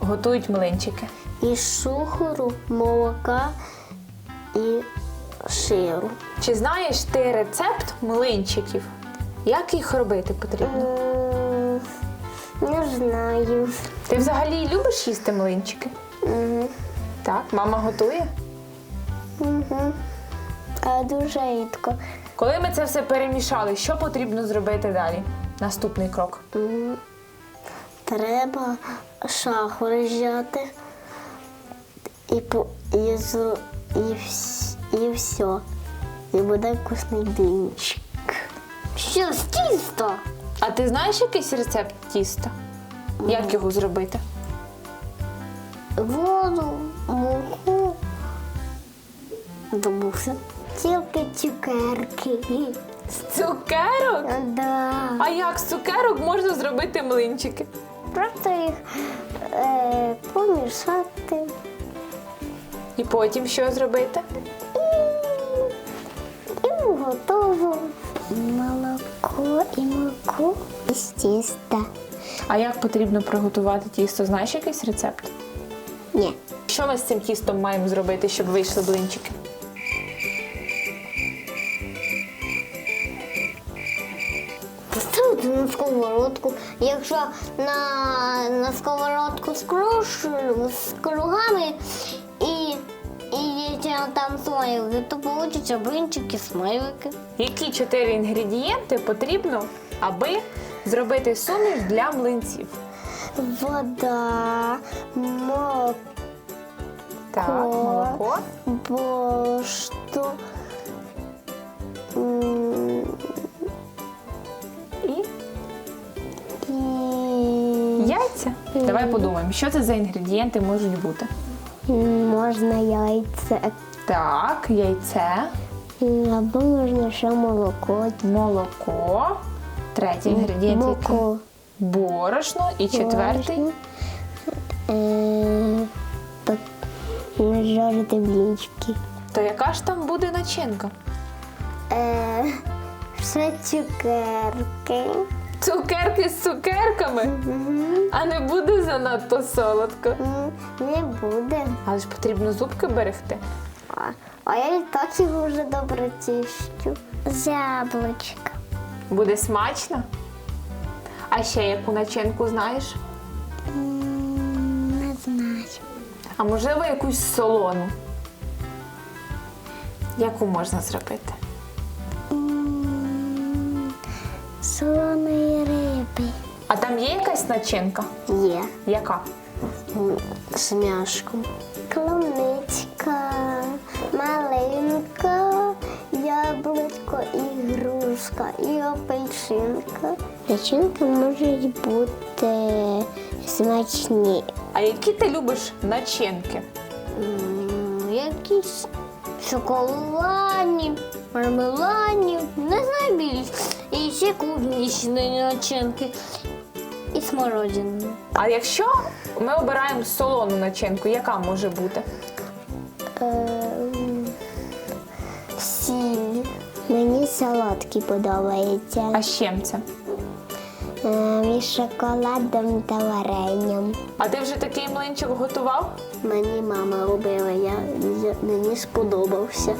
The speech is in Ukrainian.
готують млинчики? із цукру, молока і сиру. Чи знаєш ти рецепт млинчиків? Як їх робити потрібно? М, Не знаю. Ти взагалі любиш їсти млинчики? Мгм. Так, мама готує. Мгм. А дуже рідко. Коли ми це все перемішали, що потрібно зробити далі? Наступний крок. М, Треба сахар взяти і, і, і, і все. І буде вкусний блінчик. Що, з тісто? А ти знаєш якийсь рецепт тіста? Як його зробити? Воду, муку. Забувся. Тільки цукерки. З цукерок? Да. А як з цукерок можна зробити млинчики? Просто їх е, помішати. І потім що зробити? І готово. Молоко і муку з тіста. А як потрібно приготувати тісто? Знаєш якийсь рецепт? Ні. Що ми з цим тістом маємо зробити, щоб вийшли блинчики? На сковородку. Якщо на, на сковородку з, круш, з кругами і, і там смайлики, то получаться блинчики смайлики. Які чотири інгредієнти потрібно, аби зробити суміш для млинців? Вода, молоко, Так, молоко. бошто, яйця. Давай подумаємо, що це за інгредієнти можуть бути. можна яйце, Так, яйце, або можна ще молоко. молоко. Третій інгредієнт який? Муку. борошно. І четвертий. Е, так, Жарити блінчики. то яка ж там буде начинка? Е, ще цукерки. Цукерки з цукерками, а не буде занадто солодко. М, Не буде. Але ж потрібно зубки берегти. А, а я і так його вже добре чищу. З яблучка. Буде смачно. А ще яку начинку знаєш? Не знаю. А можливо якусь солону. Яку можна зробити? Солоної риби. А там є якась начинка? Є. Яка? З м'яшком. Клубничка, малинка, яблучко і грушка, і апельсинка. Начинки можуть бути смачні. А які ти любиш начинки? М, Якісь шоколадні, мармеладні, не знаю більш. І ще клубнічні начинки. І смородини. А якщо ми обираємо солону начинку, яка може бути? Ем, Сіль. Мені солодкий подобається. А з чим це? Ем, Із шоколадом та варенням. А ти вже такий млинчик готував? Мені мама робила, я, я- мені сподобався.